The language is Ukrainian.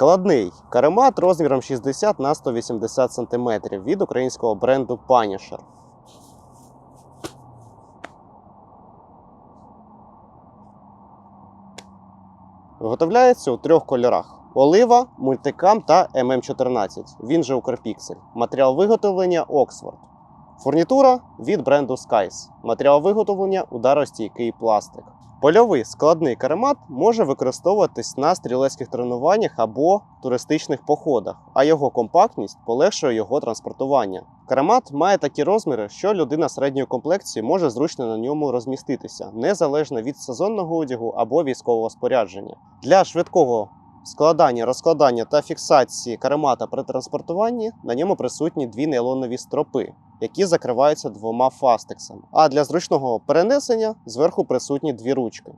Складний каремат розміром 60 на 180 см від українського бренду Punisher. Виготовляється у трьох кольорах: олива, мультикам та MM14. Він же Укрпіксель. Матеріал виготовлення Oxford. Фурнітура від бренду Skies. Матеріал виготовлення ударостійкий пластик. Польовий складний каремат може використовуватись на стрілецьких тренуваннях або туристичних походах, а його компактність полегшує його транспортування. Каремат має такі розміри, що людина середньої комплекції може зручно на ньому розміститися, незалежно від сезонного одягу або військового спорядження. Для швидкого складання, розкладання та фіксації каремата при транспортуванні на ньому присутні дві нейлонові стропи, які закриваються двома фастексами. А для зручного перенесення зверху присутні дві ручки.